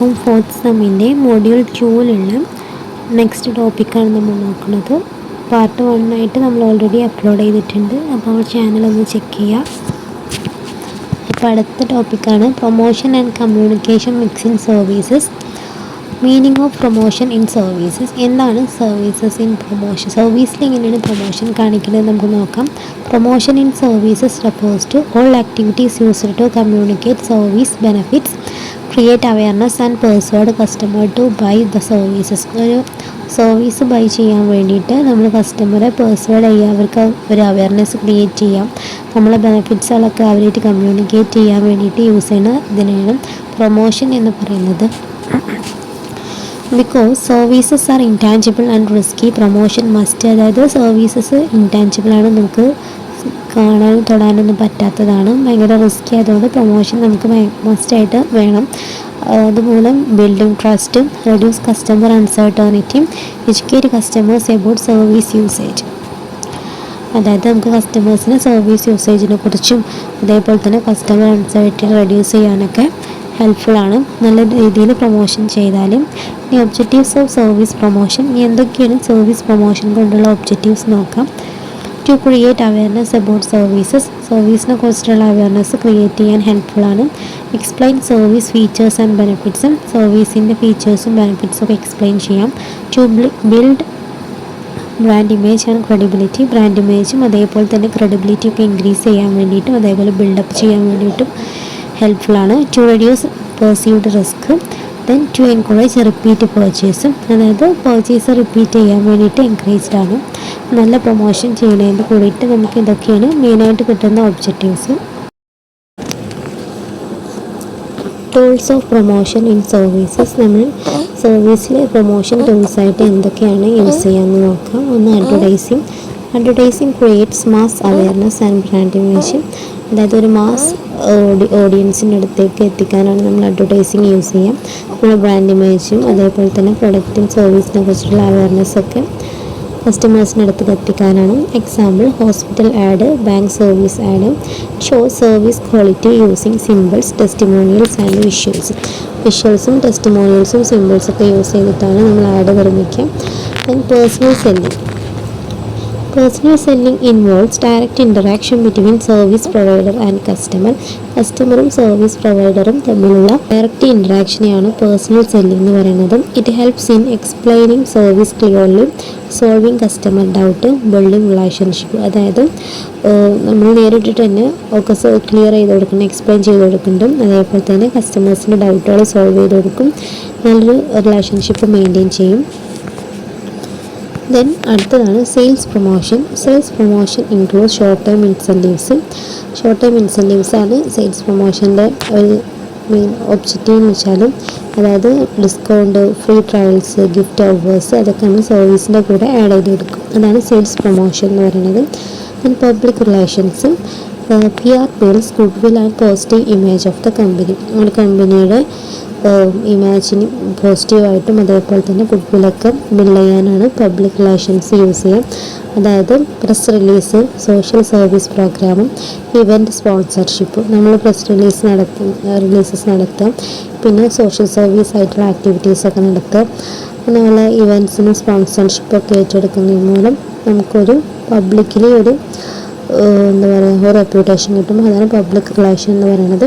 Fourth സെമ്മിന്റെ module ടൂവിലുള്ള next ടോപ്പിക്കാണ് നമ്മൾ നോക്കുന്നത്. പാർട്ട് വണ്ണായിട്ട് നമ്മൾ ഓൾറെഡി അപ്ലോഡ് ചെയ്തിട്ടുണ്ട്. അപ്പോൾ ആ ചാനൽ ഒന്ന് ചെക്ക് ചെയ്യുക അപ്പോൾ അടുത്ത ടോപ്പിക്കാണ് promotion and communication mix in services meaning of promotion in services എന്താണ് സർവീസസ് ഇൻ പ്രൊമോഷൻ സർവീസിൽ എങ്ങനെയാണ് പ്രൊമോഷൻ കാണിക്കുന്നത് നമുക്ക് നോക്കാം. Promotion in services refers to all activities used to communicate service benefits create awareness and persuade customer to buy the services ഒരു service buy ചെയ്യാൻ വേണ്ടിയിട്ട് നമ്മൾ കസ്റ്റമറെ പേഴ്സേഡ് ചെയ്യുക അവർക്ക് ഒരു അവയർനെസ് ക്രിയേറ്റ് ചെയ്യാം. നമ്മളെ ബെനിഫിറ്റ്സുകളൊക്കെ അവരായിട്ട് കമ്മ്യൂണിക്കേറ്റ് ചെയ്യാൻ വേണ്ടിയിട്ട് യൂസ് ചെയ്യുന്ന ഇതിനാണ് പ്രൊമോഷൻ എന്ന് പറയുന്നത്. Because services are intangible and risky promotion must അതായത് സർവീസസ് ഇൻടാഞ്ചിബിൾ ആണ് നമുക്ക് കാണാനും തൊടാനൊന്നും പറ്റാത്തതാണ്. ഭയങ്കര റിസ്കി ആയതുകൊണ്ട് പ്രൊമോഷൻ നമുക്ക് മസ്റ്റായിട്ട് വേണം. അതുമൂലം building ട്രസ്റ്റും reduce customer uncertainty educate customers about service usage അതായത് നമുക്ക് കസ്റ്റമേഴ്സിന് സർവീസ് യൂസേജിനെ കുറിച്ചും അതേപോലെ തന്നെ കസ്റ്റമർ അൺസർട്ടി റെഡ്യൂസ് ചെയ്യാനൊക്കെ ഹെൽപ്ഫുള്ളാണ് നല്ല രീതിയിൽ പ്രൊമോഷൻ ചെയ്താലും ഈ ഒബ്ജക്റ്റീവ്സ് ഓഫ് സർവീസ് പ്രൊമോഷൻ എന്തൊക്കെയാണ് സർവീസ് പ്രൊമോഷൻ കൊണ്ടുള്ള ഒബ്ജക്റ്റീവ്സ് നോക്കാം. To create awareness about services സർവീസിനെ കുറിച്ചിട്ടുള്ള അവയർനെസ് ക്രിയേറ്റ് ചെയ്യാൻ ഹെൽപ്ഫുള്ളാണ് എക്സ്പ്ലെയിൻ സർവീസ് ഫീച്ചേഴ്സ് ആൻഡ് ബെനിഫിറ്റ്സും സർവീസിന്റെ ഫീച്ചേഴ്സും ബെനിഫിറ്റ്സും ഒക്കെ എക്സ്പ്ലെയിൻ ചെയ്യാം. To build brand image and credibility brand ഇമേജും അതേപോലെ തന്നെ ക്രെഡിബിലിറ്റി ഒക്കെ ഇൻക്രീസ് ചെയ്യാൻ വേണ്ടിയിട്ടും അതേപോലെ ബിൽഡപ്പ് ചെയ്യാൻ വേണ്ടിയിട്ടും ഹെൽപ്ഫുള്ളാണ് to reduce perceived risk then to encourage repeat പർച്ചേസും അതായത് പർച്ചേസ് റിപ്പീറ്റ് ചെയ്യാൻ വേണ്ടിയിട്ട് എൻകറേജ്ഡ് ആണ്. നല്ല പ്രൊമോഷൻ ചെയ്യുന്നതിന്റെ കൂടിയിട്ട് നമുക്ക് ഇതൊക്കെയാണ് മെയിനായിട്ട് കിട്ടുന്ന objectives tools of promotion in services നമ്മൾ സർവീസിലെ പ്രൊമോഷൻ ടൂൾസായിട്ട് എന്തൊക്കെയാണ് യൂസ് ചെയ്യാമെന്ന് നോക്കാം. ഒന്ന് advertising advertising creates mass awareness and brand image അതായത് ഒരു മാസ് ഓഡി ഓഡിയൻസിന്റെ അടുത്തേക്ക് എത്തിക്കാനാണ് നമ്മൾ അഡ്വർടൈസിങ് യൂസ് ചെയ്യുക നമ്മൾ ബ്രാൻഡ് ഇമേജും അതേപോലെ തന്നെ പ്രൊഡക്റ്റും സർവീസിനെ കുറിച്ചുള്ള അവയർനെസ്സൊക്കെ കസ്റ്റമേഴ്സിന്റെ അടുത്ത് എത്തിക്കാനാണ്. Example hospital ad bank service ad show service quality using symbols testimonials and visuals വിഷ്വൽസും ടെസ്റ്റിമോണിയൽസും സിമ്പിൾസൊക്കെ യൂസ് ചെയ്തിട്ടാണ് നമ്മൾ ആഡ് നിർമ്മിക്കുക. And personal selling Personal selling involves direct interaction between service provider and customer. കസ്റ്റമറും സർവീസ് പ്രൊവൈഡറും തമ്മിലുള്ള ഡയറക്റ്റ് ഇൻട്രാക്ഷനെയാണ് personal selling എന്ന് പറയുന്നത്. It helps in explaining service clearly solving customer doubt building relationship അതായത് നമ്മൾ നേരിട്ടിട്ട് തന്നെ ഒക്കെ ക്ലിയർ ചെയ്ത് കൊടുക്കണം എക്സ്പ്ലെയിൻ ചെയ്ത് കൊടുക്കുന്നുണ്ട് അതേപോലെ തന്നെ കസ്റ്റമേഴ്സിന്റെ ഡൗട്ടുകൾ സോൾവ് ചെയ്ത് കൊടുക്കും. നല്ലൊരു റിലേഷൻഷിപ്പ് മെയിന്റെയിൻ ചെയ്യും. ദെൻ അടുത്തതാണ് sales promotion sales promotion include short time incentives short time incentives ആണ് സെയിൽസ് പ്രൊമോഷന്റെ ഒരു മെയിൻ ഒബ്ജക്റ്റീവ് എന്ന് വെച്ചാൽ അതായത് discount free trials gift offers അതൊക്കെ നമ്മൾ സർവീസിന്റെ കൂടെ ആഡ് ചെയ്ത് കൊടുക്കും അതാണ് സെയിൽസ് പ്രൊമോഷൻ എന്ന് പറയുന്നത്. Then public relations P R builds goodwill and positive image of the company നമ്മുടെ കമ്പനിയുടെ ഇമാജിന് പോസിറ്റീവായിട്ടും അതേപോലെ തന്നെ ഗുഡ് വില്ലൊക്കെ ബിൽഡ് ചെയ്യാനാണ് പബ്ലിക് റിലേഷൻസ് യൂസ് ചെയ്യാം അതായത് പ്രസ് റിലീസ് സോഷ്യൽ സർവീസ് പ്രോഗ്രാമും ഇവന്റ് സ്പോൺസർഷിപ്പ് നമ്മൾ പ്രസ് റിലീസ് നടത്തും റിലീസസ് നടത്തുക. പിന്നെ സോഷ്യൽ സർവീസ് ആയിട്ടുള്ള ആക്ടിവിറ്റീസൊക്കെ നടത്തുക. അങ്ങനെയുള്ള ഇവന്റ്സിന് സ്പോൺസർഷിപ്പൊക്കെ ഏറ്റെടുക്കുന്നതിന് മൂലം നമുക്കൊരു പബ്ലിക്കിലെ ഒരു എന്താ പറയുക റെപ്യൂട്ടേഷൻ കിട്ടും. അതാണ് പബ്ലിക് റിലേഷൻ എന്ന് പറയുന്നത്.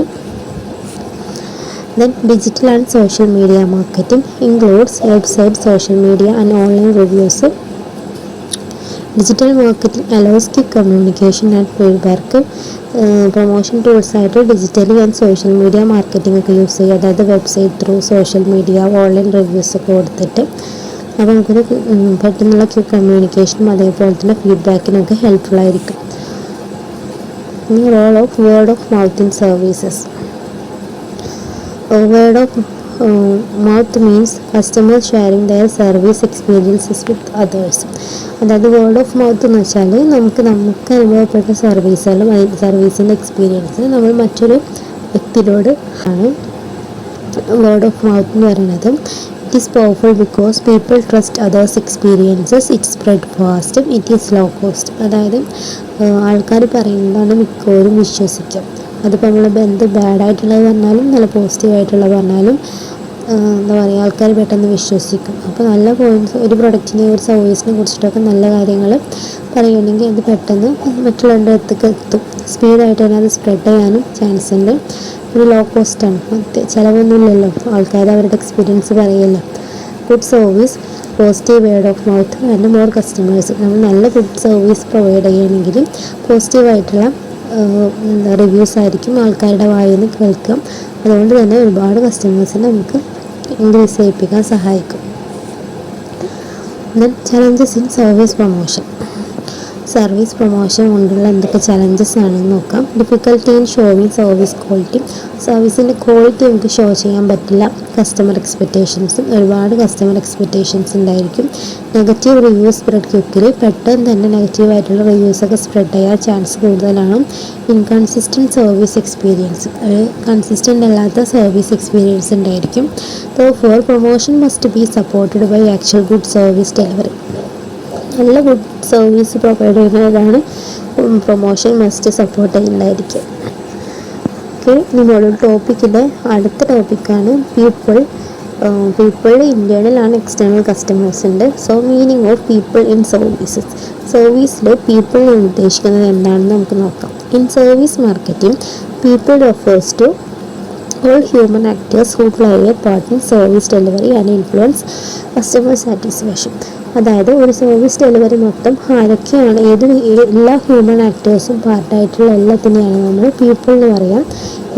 Then digital and social media marketing includes website, social media and online reviews. Digital marketing allows quick communication and feedback promotion tools ആയിട്ട് digitally and social media marketing ഒക്കെ യൂസ് ചെയ്യുക. അതായത് website through social media online reviews ഒക്കെ കൊടുത്തിട്ട് അപ്പോൾ നമുക്കൊരു പെട്ടെന്നുള്ള കമ്മ്യൂണിക്കേഷനും അതേപോലെ തന്നെ ഫീഡ്ബാക്കിനൊക്കെ ഹെൽപ്ഫുൾ ആയിരിക്കും. Role of word of mouth in services word of mouth means customer sharing their service experiences with others അതായത് വേർഡ് ഓഫ് മൗത്ത് എന്ന് വെച്ചാൽ നമുക്ക് നമുക്ക് അനുഭവപ്പെട്ട സർവീസുകളും സർവീസിന്റെ എക്സ്പീരിയൻസ് നമ്മൾ മറ്റൊരു വ്യക്തിയോട് ആണ് വേർഡ് ഓഫ് മൗത്ത് എന്ന് പറയുന്നത്. It is powerful because people trust others experiences it spread ഫാസ്റ്റും it is low cost അതായത് ആൾക്കാർ പറയുന്നതാണ് മിക്കവരും വിശ്വസിക്കുക അതിപ്പോൾ നമ്മൾ ബാഡ് ബാഡായിട്ടുള്ളത് പറഞ്ഞാലും നല്ല പോസിറ്റീവായിട്ടുള്ളത് പറഞ്ഞാലും എന്താ പറയുക ആൾക്കാർ പെട്ടെന്ന് വിശ്വസിക്കും. അപ്പോൾ നല്ല പോയിന്റ്സ് ഒരു പ്രൊഡക്റ്റിനെ ഒരു സർവീസിനെ കുറിച്ചിട്ടൊക്കെ നല്ല കാര്യങ്ങൾ പറയുകയാണെങ്കിൽ അത് പെട്ടെന്ന് മറ്റുള്ളവരുടെ അടുത്തേക്ക് എത്തും. സ്പീഡായിട്ട് തന്നെ അത് സ്പ്രെഡ് ചെയ്യാനും ചാൻസ് ഉണ്ട്. ഒരു ലോ കോസ്റ്റാണ് ചിലവൊന്നുമില്ലല്ലോ. ആൾക്കാർ അവരുടെ എക്സ്പീരിയൻസ് പറയല്ലോ. Good service positive word of mouth and more customers നമ്മൾ നല്ല ഗുഡ് സർവീസ് പ്രൊവൈഡ് ചെയ്യുകയാണെങ്കിൽ പോസിറ്റീവായിട്ടുള്ള റിവ്യൂസ് ആയിരിക്കും ആൾക്കാരുടെ വായിൽ നിന്ന് കേൾക്കാം. അതുകൊണ്ട് തന്നെ ഒരുപാട് കസ്റ്റമേഴ്സിനെ നമുക്ക് ഇൻക്രീസ് ചെയ്യിപ്പിക്കാൻ സഹായിക്കും. Then challenges in service promotion service promotion കൊണ്ടുള്ള എന്തൊക്കെ ചലഞ്ചസ് ആണെന്ന് നോക്കാം. Difficulty in showing service quality സർവീസിന്റെ quality നമുക്ക് ഷോ ചെയ്യാൻ പറ്റില്ല. കസ്റ്റമർ എക്സ്പെക്റ്റേഷൻസും ഒരുപാട് കസ്റ്റമർ എക്സ്പെക്റ്റേഷൻസ് ഉണ്ടായിരിക്കും. നെഗറ്റീവ് റിവ്യൂസ് സ്പ്രെഡ് ക്യൂക്കിൽ പെട്ടെന്ന് തന്നെ നെഗറ്റീവ് നെഗറ്റീവായിട്ടുള്ള റിവ്യൂസൊക്കെ സ്പ്രെഡ് ചെയ്യാൻ ചാൻസ് കൂടുതലാണ്. ഇൻകൺസിസ്റ്റന്റ് സർവീസ് എക്സ്പീരിയൻസ് ഒരു കൺസിസ്റ്റന്റ് അല്ലാത്ത സർവീസ് എക്സ്പീരിയൻസ് ഉണ്ടായിരിക്കും. For promotion must be supported by actual good service delivery നല്ല ഗുഡ് സർവീസ് പ്രൊവൈഡ് ചെയ്യുന്നതാണ്. പ്രൊമോഷൻ മസ്റ്റ് സപ്പോർട്ട് ചെയ്യുന്നതായിരിക്കും. ഓക്കെ നമ്മുടെ ടോപ്പിക്കിന്റെ അടുത്ത ടോപ്പിക്കാണ് people people internal external customers ഉണ്ട് so meaning of people in services സർവീസിൽ പീപ്പിൾ ഉദ്ദേശിക്കുന്നത് എന്താണെന്ന് നമുക്ക് നോക്കാം. In service marketing people refers to all human actors who play a part in service delivery and influence customer satisfaction. അതായത് ഒരു service delivery മൊത്തം ആരൊക്കെയാണ് ഏത് എല്ലാ ഹ്യൂമൻ ആക്ടേഴ്സും പാർട്ടായിട്ടുള്ള എല്ലാത്തിനെയാണ് നമ്മൾ പീപ്പിൾ എന്ന് പറയാം.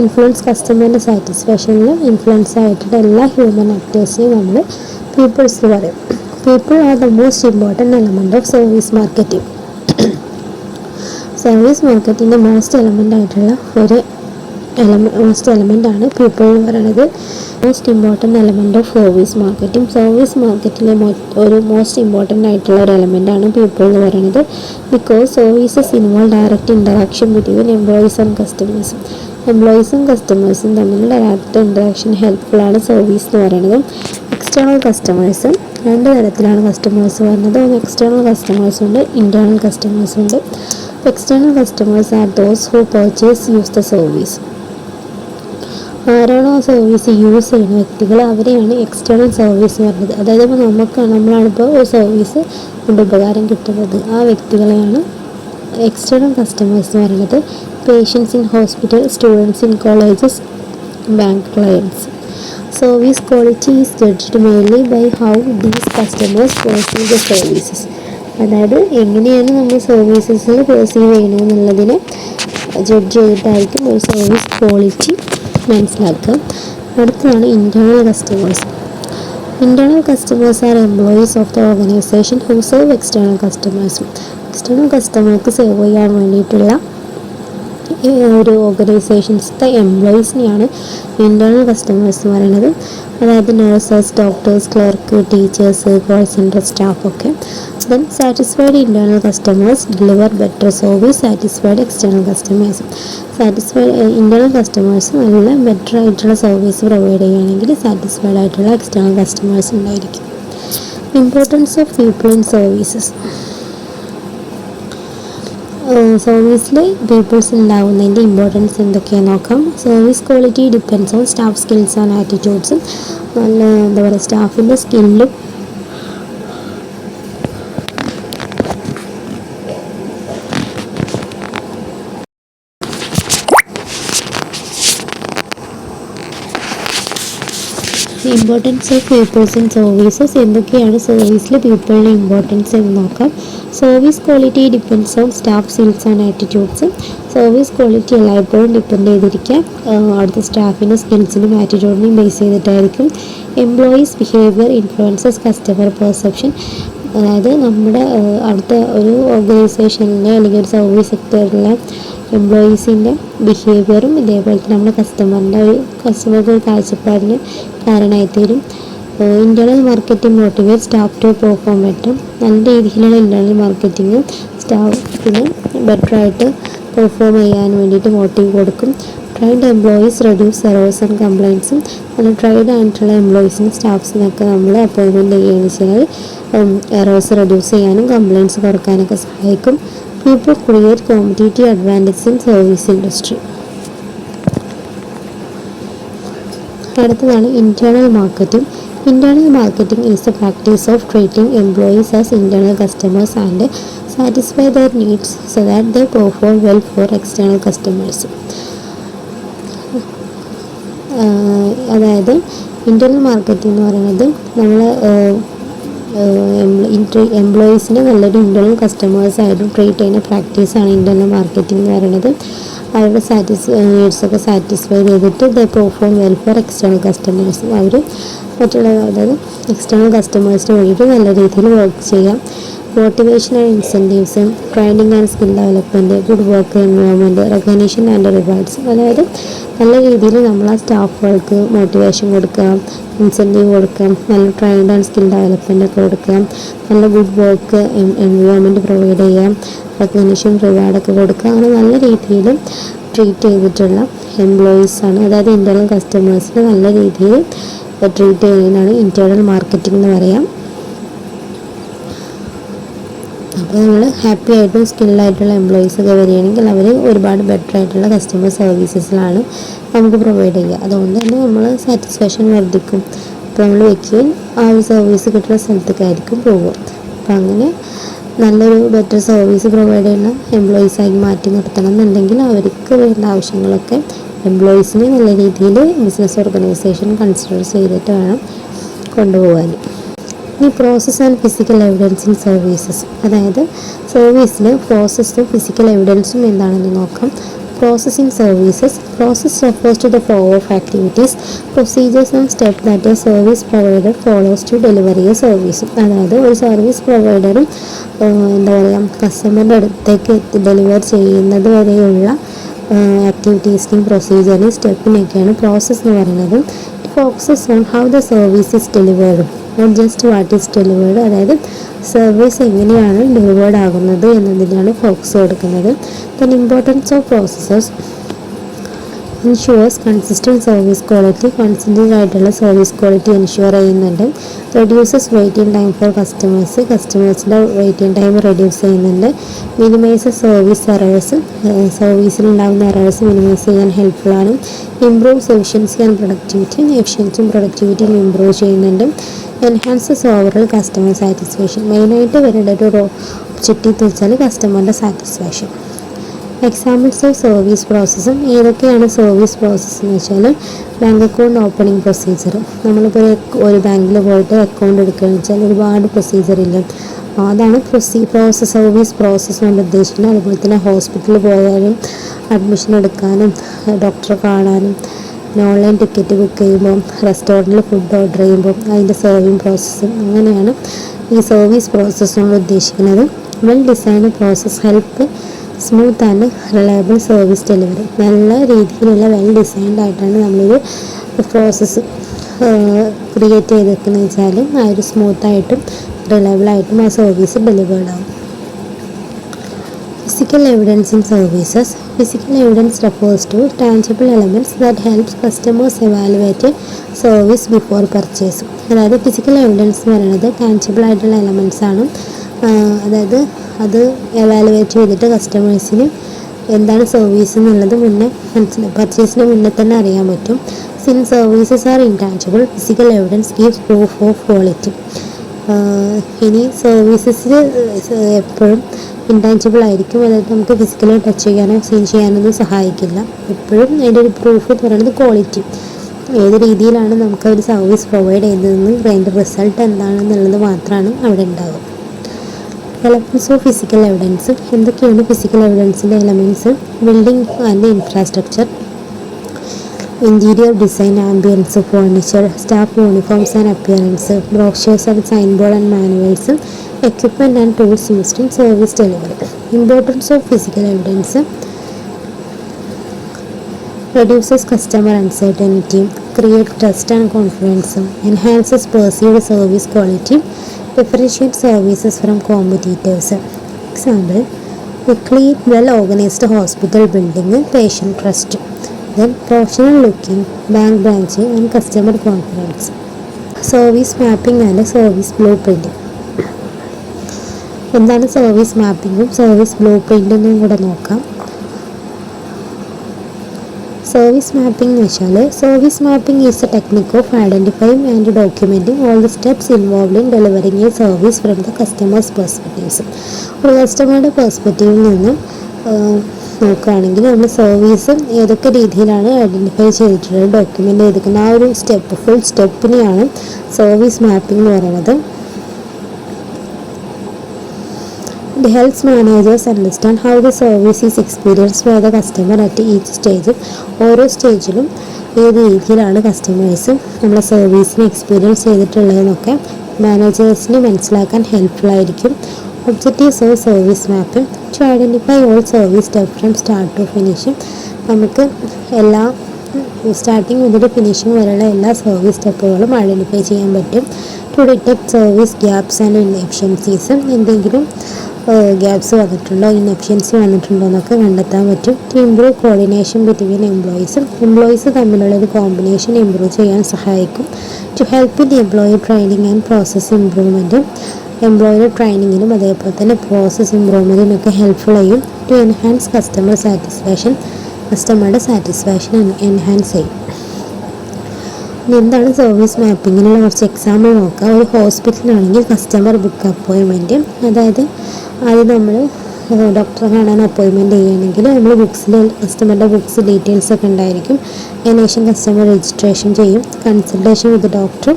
ഇൻഫ്ലുവൻസ് കസ്റ്റമറിന്റെ സാറ്റിസ്ഫാക്ഷനിൽ ഇൻഫ്ലുവൻസ് ആയിട്ടുള്ള എല്ലാ ഹ്യൂമൻ ആക്ടേഴ്സിനെയും നമ്മൾ പീപ്പിൾസ് എന്ന് പറയും. People are the most important element of service marketing service മാർക്കറ്റിന്റെ മോസ്റ്റ് എലമെന്റ് ആയിട്ടുള്ള ഒരു എലമെന്റ് മോസ്റ്റ് എലമെന്റ് ആണ് പീപ്പിൾ എന്ന് പറയുന്നത്. Most important element of service marketing service മാർക്കറ്റിലെ ഒരു മോസ്റ്റ് ഇമ്പോർട്ടന്റ് ആയിട്ടുള്ള ഒരു എലമെന്റ് ആണ് പീപ്പിൾ എന്ന് പറയുന്നത്. Because services involve direct interaction between employees and കസ്റ്റമേഴ്സും എംപ്ലോയീസും കസ്റ്റമേഴ്സും തമ്മിലുള്ള ഡയറക്റ്റ് ഇന്ററാക്ഷൻ ഹെൽപ്ഫുള്ളാണ് സർവീസ് എന്ന് പറയുന്നത്. എക്സ്റ്റേണൽ കസ്റ്റമേഴ്സ് രണ്ട് തരത്തിലാണ് കസ്റ്റമേഴ്സ് വരുന്നത്. ഒന്ന് എക്സ്റ്റേണൽ കസ്റ്റമേഴ്സ് ഉണ്ട് ഇന്റേർണൽ കസ്റ്റമേഴ്സ് ഉണ്ട്. External customers are those who purchase use the service ആരാണോ സർവീസ് യൂസ് ചെയ്യുന്ന വ്യക്തികൾ അവരെയാണ് എക്സ്റ്റേണൽ സർവീസ് പറയുന്നത്. അതായത് ഇപ്പോൾ നമുക്ക് നമ്മളാണിപ്പോൾ ഒരു സർവീസ് കൊണ്ട് ഉപകാരം കിട്ടുന്നത്. ആ വ്യക്തികളെയാണ് എക്സ്റ്റേണൽ കസ്റ്റമേഴ്സ് എന്ന് പറയുന്നത്. Patients in hospital students in colleges bank clients service quality is judged mainly by how these customers perceive the services അതായത് എങ്ങനെയാണ് നമ്മൾ സർവീസസ് പേഴ്സീവ് ചെയ്യണമെന്നുള്ളതിനെ ജഡ്ജ് ചെയ്തിട്ടായിരിക്കും ഒരു സർവീസ് ക്വാളിറ്റി മനസ്സിലാക്കുക. അടുത്തതാണ് internal customers internal customers are employees of the organization who serve external കസ്റ്റമേഴ്സും external customers serve ചെയ്യാൻ വേണ്ടിയിട്ടുള്ള ഒരു ഓർഗനൈസേഷൻസിലെ എംപ്ലോയീസിനെയാണ് ഇന്റേർണൽ കസ്റ്റമേഴ്സ് എന്ന് പറയുന്നത്. അതായത് nurses doctors clerk teachers call centre സ്റ്റാഫൊക്കെ then satisfied internal customers deliver better service satisfied external കസ്റ്റമേഴ്സും satisfied internal customers നല്ല better ആയിട്ടുള്ള service provide ചെയ്യുകയാണെങ്കിൽ satisfied ആയിട്ടുള്ള എക്സ്റ്റേണൽ കസ്റ്റമേഴ്സ് ഉണ്ടായിരിക്കും. Importance of people and services സർവീസിൽ peoples ഉണ്ടാവുന്നതിന്റെ ഇമ്പോർട്ടൻസ് എന്തൊക്കെയാണ് നോക്കാം. Service quality depends on staff skills and ആറ്റിറ്റ്യൂഡ്സും നല്ല എന്താ പറയുക സ്റ്റാഫിന്റെ സ്കില്ലും importance of peoples in services എന്തൊക്കെയാണ് സർവീസിൽ പീപ്പിളിന്റെ ഇമ്പോർട്ടൻസ് എന്ന് നോക്കാം. Service quality depends on staff skills and attitudes service quality എല്ലായ്പ്പോഴും ഡിപ്പെൻഡ് ചെയ്തിരിക്കുക അവിടുത്തെ സ്റ്റാഫിന്റെ സ്കിൽസിനും ആറ്റിറ്റ്യൂഡിനെയും base ചെയ്തിട്ടായിരിക്കും. Employees behaviour influences customer perception അതായത് നമ്മുടെ അടുത്ത ഒരു ഓർഗനൈസേഷനിലെ അല്ലെങ്കിൽ ഒരു സർവീസ് സെക്ടറിലെ എംപ്ലോയീസിന്റെ ബിഹേവിയറും ഇതേപോലെ തന്നെ നമ്മുടെ കസ്റ്റമറിന്റെ ഒരു കസ്റ്റമർക്ക് ഒരു കാഴ്ചപ്പാടിന് കാരണമായി തീരും internal marketing motivate staff to perform better നല്ല രീതിയിലുള്ള ഇന്റേണൽ മാർക്കറ്റിംഗ് സ്റ്റാഫിന് ബെറ്ററായിട്ട് പെർഫോം ചെയ്യാൻ വേണ്ടിയിട്ട് മോട്ടീവ് കൊടുക്കും. Trained employees reduce errors and കംപ്ലയിൻസും അങ്ങനെ ട്രൈഡ് ആയിട്ടുള്ള എംപ്ലോയീസിനും സ്റ്റാഫ്സിനൊക്കെ നമ്മൾ അപ്പോയിൻമെന്റ് ചെയ്യുകയെന്ന് വെച്ചാൽ എറേഴ്സ് റെഡ്യൂസ് ചെയ്യാനും കംപ്ലയിൻസ് കുറക്കാനൊക്കെ സഹായിക്കും. People create competitive advantage in service industry അടുത്തതാണ് internal marketing internal marketing is the practice of treating employees as internal customers and satisfy their needs so that the perform well for external customers അതായത് internal marketing എന്ന് പറയുന്നത് നമ്മൾ എംപ്ലോയീസിന് നല്ലൊരു internal customers ആയിട്ട് treat ചെയ്യുന്ന പ്രാക്ടീസാണ് internal marketing എന്ന് പറയുന്നത്. അവരുടെ സാറ്റിസ് നീഡ്സൊക്കെ സാറ്റിസ്ഫൈ ചെയ്തിട്ട് the perform well for external customers അവർ മറ്റുള്ള അതായത് എക്സ്റ്റേണൽ കസ്റ്റമേഴ്സിന് വേണ്ടിയിട്ട് നല്ല രീതിയിൽ വർക്ക് ചെയ്യാം. Motivation and incentives training and skill development good work environment recognition and rewards അതായത് നല്ല രീതിയിൽ നമ്മൾ ആ സ്റ്റാഫുകൾക്ക് മോട്ടിവേഷൻ കൊടുക്കുക ഇൻസെന്റീവ് കൊടുക്കുക നല്ല ട്രെയിൻഡ് ആൻഡ് സ്കിൽ ഡെവലപ്മെന്റ് ഒക്കെ കൊടുക്കുക നല്ല ഗുഡ് വർക്ക് എൻവയോൺമെന്റ് പ്രൊവൈഡ് ചെയ്യാം റെക്കഗ്നേഷൻ റിവാർഡൊക്കെ കൊടുക്കുക. അങ്ങനെ നല്ല രീതിയിൽ ട്രീറ്റ് ചെയ്തിട്ടുള്ള എംപ്ലോയീസാണ് അതായത് ഇന്റേർണൽ കസ്റ്റമേഴ്സിന് നല്ല രീതിയിൽ ട്രീറ്റ് ചെയ്യുന്നതാണ് ഇന്റേർണൽ മാർക്കറ്റിംഗ് എന്ന് പറയാം. അപ്പോൾ നമ്മൾ ഹാപ്പി ആയിട്ടും സ്കില്ലായിട്ടുള്ള എംപ്ലോയീസ് ഒക്കെ വരികയാണെങ്കിൽ അവർ ഒരുപാട് ബെറ്റർ ആയിട്ടുള്ള കസ്റ്റമർ സർവീസസിലാണ് നമുക്ക് പ്രൊവൈഡ് ചെയ്യുക. അതുകൊണ്ട് തന്നെ നമ്മൾ സാറ്റിസ്ഫാക്ഷൻ വർദ്ധിക്കും. അപ്പോൾ നമ്മൾ വെക്കുകയും ആ ഒരു സർവീസ് കിട്ടുന്ന സ്ഥലത്തേക്കായിരിക്കും പോകുക അപ്പം അങ്ങനെ നല്ലൊരു ബെറ്റർ സർവീസ് പ്രൊവൈഡ് ചെയ്യുന്ന എംപ്ലോയീസായി മാറ്റി നിർത്തണം എന്നുണ്ടെങ്കിൽ അവർക്ക് വേണ്ട ആവശ്യങ്ങളൊക്കെ എംപ്ലോയീസിനെ നല്ല രീതിയിൽ ബിസിനസ് ഓർഗനൈസേഷൻ കൺസിഡർ ചെയ്തിട്ട് വേണം കൊണ്ടുപോകാൻ. ഇനി process and physical evidence services അതായത് സർവീസിൽ പ്രോസസ്സും ഫിസിക്കൽ എവിഡൻസും എന്താണെന്ന് നോക്കാം. Processing services process refers to the flow of activities procedures and step that a service provider follows to delivery a സർവീസും അതായത് ഒരു സർവീസ് പ്രൊവൈഡറും എന്താ പറയുക കസ്റ്റമറിന്റെ അടുത്തേക്ക് ഡെലിവർ ചെയ്യുന്നത് വരെയുള്ള ആക്ടിവിറ്റീസിനെയും പ്രൊസീജിയറിനെയും സ്റ്റെപ്പിനൊക്കെയാണ് പ്രോസസ്സ് എന്ന് പറയുന്നത്. It focuses on how the service is delivered not just what is delivered അതായത് സർവീസ് എങ്ങനെയാണ് ഡെലിവേർഡ് ആകുന്നത് എന്നതിനാണ് ഫോക്കസ് കൊടുക്കുന്നത്. Then importance of processes ensures consistent service quality consistent ആയിട്ടുള്ള സർവീസ് ക്വാളിറ്റി എൻഷുവർ ചെയ്യുന്നുണ്ട്. Reduces waiting time for customers കസ്റ്റമേഴ്സിന്റെ waiting time reduce ചെയ്യുന്നുണ്ട്. Minimise service errors സർവീസിലുണ്ടാകുന്ന errors minimise ചെയ്യാൻ ഹെൽപ്ഫുള്ളാണ് ഇംപ്രൂവ്സ് എഫിഷ്യൻസി ആൻഡ് പ്രൊഡക്ടിവിറ്റി എഫിഷ്യൻസിയും പ്രൊഡക്ടിവിറ്റിയും ഇമ്പ്രൂവ് ചെയ്യുന്നുണ്ട്. എൻഹാൻസസ് ഓവറോൾ കസ്റ്റമർ സാറ്റിസ്ഫാക്ഷൻ മെയിനായിട്ട് വരേണ്ട ഒരു ഒബ്ജക്റ്റീവ് എന്ന് വെച്ചാൽ കസ്റ്റമറിന്റെ സാറ്റിസ്ഫാക്ഷൻ എക്സാമ്പിൾസ് ഓഫ് സർവീസ് പ്രോസസ്സും ഏതൊക്കെയാണ് സർവീസ് പ്രോസസ്സ് എന്ന് വെച്ചാൽ ബാങ്ക് അക്കൗണ്ട് ഓപ്പണിംഗ് പ്രൊസീജിയർ നമ്മളിപ്പോൾ ഒരു ബാങ്കിൽ പോയിട്ട് അക്കൗണ്ട് എടുക്കുകയെന്ന് വെച്ചാൽ ഒരുപാട് പ്രൊസീജിയർ ഇല്ല? അതാണ് പ്രൊസീ പ്രോസസ് സർവീസ് പ്രോസസ്സ് കൊണ്ട് ഉദ്ദേശിക്കുന്നത്. അതുപോലെ തന്നെ ഹോസ്പിറ്റലിൽ പോയാലും അഡ്മിഷൻ എടുക്കാനും ഡോക്ടറെ കാണാനും പിന്നെ ഓൺലൈൻ ടിക്കറ്റ് ബുക്ക് ചെയ്യുമ്പോൾ റെസ്റ്റോറന്റിൽ ഫുഡ് ഓർഡർ ചെയ്യുമ്പോൾ അതിന്റെ സെർവിങ് പ്രോസസ്സും അങ്ങനെയാണ് ഈ സർവീസ് പ്രോസസ്സ് കൊണ്ട് ഉദ്ദേശിക്കുന്നത്. Well designed process help smooth and reliable service delivery നല്ല രീതിയിലുള്ള വെൽ ഡിസൈൻഡ് ആയിട്ടാണ് നമ്മളൊരു പ്രോസസ്സ് ക്രിയേറ്റ് ചെയ്തേക്കുന്നത് വെച്ചാൽ ആ ഒരു സ്മൂത്തായിട്ടും റിലയബിളായിട്ടും ആ സർവീസ് ഡെലിവേർഡ് ആവും. Physical evidence in services physical evidence refers to tangible elements that helps customers evaluate service before purchase. അതായത് ഫിസിക്കൽ എവിഡൻസ് എന്ന് പറയുന്നത് ടാഞ്ചിബിൾ ആയിട്ടുള്ള എലമെന്റ്സ് ആണ്. അതായത് അത് എവാലുവേറ്റ് ചെയ്തിട്ട് കസ്റ്റമേഴ്സിന് എന്താണ് സർവീസ് എന്നുള്ളത് മുന്നേ മനസ്സിലായി പർച്ചേസിന് മുന്നേ തന്നെ അറിയാൻ പറ്റും. Since services are intangible physical evidence give proof of quality ഇനി സർവീസസിൽ എപ്പോഴും ഇൻടാഞ്ചിബിൾ ആയിരിക്കും. അതായത് നമുക്ക് ഫിസിക്കലി ടച്ച് ചെയ്യാനോ സീൻ ചെയ്യാനൊന്നും സഹായിക്കില്ല. എപ്പോഴും അതിന്റെ ഒരു പ്രൂഫ് എന്ന് പറയുന്നത് ക്വാളിറ്റി ഏത് രീതിയിലാണ് നമുക്ക് ഒരു സർവീസ് പ്രൊവൈഡ് ചെയ്യുന്നതെന്ന് അതിന്റെ റിസൾട്ട് എന്താണെന്നുള്ളത് മാത്രമാണ് അവിടെ ഉണ്ടാവുക. എലമെന്റ്സ് ഓഫ് ഫിസിക്കൽ എവിഡൻസ് എന്തൊക്കെയാണ് physical എവിഡൻസിന്റെ elements building and infrastructure interior design, ambience, furniture, staff uniforms and appearance, brochures and signboard and manuals, equipment and tools used in service delivery. Importance of physical evidence reduces customer uncertainty, creates trust and confidence, enhances perceived service quality, differentiates services from competitors. Example, a clean, well organized hospital building, patient trust. then professional looking bank branch and customer confidence mapping and service blueprinting എന്താണ് service മാപ്പിങ്ങും service ബ്ലൂ പ്രിന്റിങ്ങും കൂടെ നോക്കാം service mapping എന്ന് വെച്ചാൽ service mapping is a technique of identifying and documenting all the steps involve in delivering a service from the customers perspectives ഒരു കസ്റ്റമറുടെ പെർസ്പെക്റ്റീവിൽ നിന്ന് നോക്കുകയാണെങ്കിൽ നമ്മൾ സർവീസ് ഏതൊക്കെ രീതിയിലാണ് ഐഡന്റിഫൈ ചെയ്തിട്ടുള്ളത് ഡോക്യുമെന്റ് ചെയ്തിരിക്കുന്ന ആ ഒരു സ്റ്റെപ്പ് ഫുൾ സ്റ്റെപ്പിനെയാണ് സർവീസ് മാപ്പിംഗ് എന്ന് പറയുന്നത്. It helps managers understand how the service is experienced by the customer at each stage. ഓരോ സ്റ്റേജിലും ഏത് രീതിയിലാണ് കസ്റ്റമേഴ്സ് നമ്മളെ സർവീസിനെ എക്സ്പീരിയൻസ് ചെയ്തിട്ടുള്ളതെന്നൊക്കെ മാനേജേഴ്സിന് മനസ്സിലാക്കാൻ ഹെൽപ്ഫുൾ ആയിരിക്കും. Objectives of service map to identify all service step from start to finish നമുക്ക് എല്ലാ സ്റ്റാർട്ടിങ് മുതൽ ഫിനിഷിങ് വരെയുള്ള എല്ലാ സർവീസ് സ്റ്റെപ്പുകളും ഐഡന്റിഫൈ ചെയ്യാൻ പറ്റും. To detect service gaps and inefficiencies എന്തെങ്കിലും ഗ്യാപ്സ് വന്നിട്ടുണ്ടോ? ഇൻഎഫിഷ്യൻസി വന്നിട്ടുണ്ടോ എന്നൊക്കെ കണ്ടെത്താൻ പറ്റും. ടു ഇംപ്രൂവ് കോർഡിനേഷൻ ബിറ്റ്വീൻ എംപ്ലോയീസും എംപ്ലോയീസ് തമ്മിലുള്ള ഒരു കോമ്പിനേഷൻ ഇമ്പ്രൂവ് ചെയ്യാൻ സഹായിക്കും. To help in employee training and process ഇംപ്രൂവ്മെന്റും എംപ്ലോയിയുടെ ട്രെയിനിങ്ങിനും അതേപോലെ തന്നെ പ്രോസസ് ഇമ്പ്രൂവ്മെന്റിനൊക്കെ ഹെൽപ്ഫുൾ ചെയ്യും ടു എൻഹാൻസ് കസ്റ്റമർ സാറ്റിസ്ഫാക്ഷൻ കസ്റ്റമറുടെ സാറ്റിസ്ഫാക്ഷൻ എൻഹാൻസ് ചെയ്യും. എന്താണ് സർവീസ് മാപ്പിങ്ങിനുള്ള കുറച്ച് എക്സാമ്പിൾ നോക്കാം. ഒരു ഹോസ്പിറ്റലാണെങ്കിൽ കസ്റ്റമർ ബുക്ക് അപ്പോയിൻമെന്റ് അതായത് ആദ്യം നമ്മൾ ഡോക്ടറെ കാണാൻ അപ്പോയിൻമെന്റ് ചെയ്യുകയാണെങ്കിൽ നമ്മൾ ബുക്സിൽ കസ്റ്റമറുടെ ബുക്സ് ഡീറ്റെയിൽസ് ഒക്കെ ഉണ്ടായിരിക്കും. അതിനുശേഷം കസ്റ്റമർ രജിസ്ട്രേഷൻ ചെയ്യും. Consultation with doctor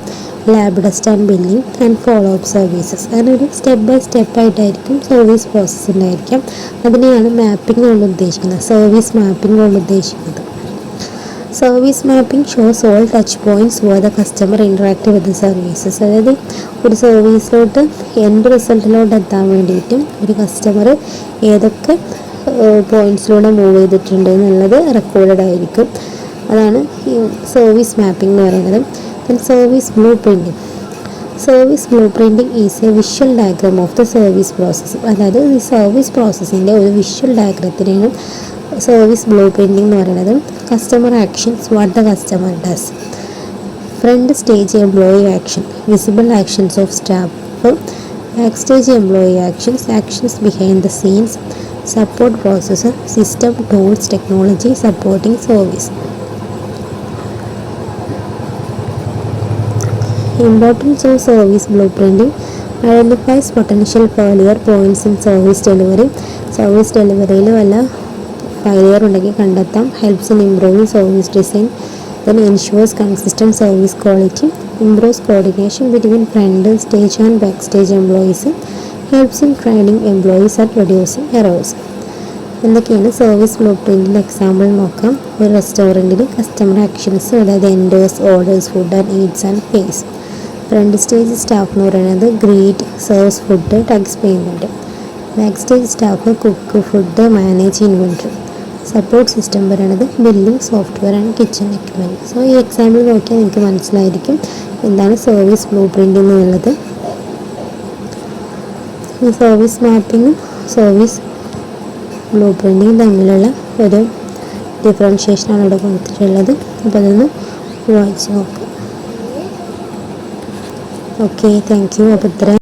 lab test and billing and follow up services അങ്ങനെ ഒരു സ്റ്റെപ്പ് ബൈ സ്റ്റെപ്പ് ആയിട്ടായിരിക്കും സർവീസ് പ്രോസസ്സ് ഉണ്ടായിരിക്കാം അതിനെയാണ് മാപ്പിംഗ് കൊണ്ട് ഉദ്ദേശിക്കുന്നത്. സർവീസ് മാപ്പിംഗ് കൊണ്ട് ഉദ്ദേശിക്കുന്നത്. Service mapping shows all touch points where the customer interact with the services അതായത് ഒരു സർവീസിലോട്ട് എൻഡ് റിസൾട്ടിലോട്ട് എത്താൻ വേണ്ടിയിട്ടും ഒരു കസ്റ്റമർ ഏതൊക്കെ പോയിന്റ്സിലൂടെ മൂവ് ചെയ്തിട്ടുണ്ട് എന്നുള്ളത് റെക്കോർഡഡ് ആയിരിക്കും. അതാണ് ഈ സർവീസ് മാപ്പിംഗ് എന്ന് പറയുന്നത്. Then service blueprinting service blueprinting is a visual diagram of the service process അതായത് ഈ സർവീസ് പ്രോസസ്സിന്റെ ഒരു വിഷ്വൽ ഡയഗ്രത്തിനാണ് സർവീസ് ബ്ലൂ പ്രിന്റിംഗ് എന്ന് പറയുന്നത് customer actions what the customer does front stage employee action visible actions of staff back stage employee actions actions behind the scenes support processor system tools technology supporting service Importance service service blueprinting identifies potential failure points in service delivery. Service ഡെലിവറിയിലും വല്ല failure ഉണ്ടെങ്കിൽ കണ്ടെത്താം. Helps in improving service design then ensures consistent service quality improves coordination between front stage and back stage employees helps in training employees and reducing errors എന്തൊക്കെയാണ് service ബ്ലൂ പ്രിന്റിന്റെ example നോക്കാം. ഒരു റെസ്റ്റോറന്റിൽ customer actions അതായത് enters orders food and eats and pays front stage staff എന്ന് പറയുന്നത് greet serves food takes payment back stage staff cook food manage inventory support system പറയണത് billing software and kitchen equipment so ഈ example നോക്കിയാൽ നിങ്ങൾക്ക് മനസ്സിലായിരിക്കും എന്താണ് service blueprint എന്നുള്ളത്. ഈ സർവീസ് മാപ്പിങ്ങും സർവീസ് ബ്ലൂ പ്രിന്റിങ് തമ്മിലുള്ള ഒരു ഡിഫറൻഷിയേഷനാണ് ഇവിടെ കൊടുത്തിട്ടുള്ളത്. അപ്പോൾ അതൊന്ന് വായിച്ച് നോക്കാം. ഓക്കെ താങ്ക് യു അപ്പോൾ ഇത്ര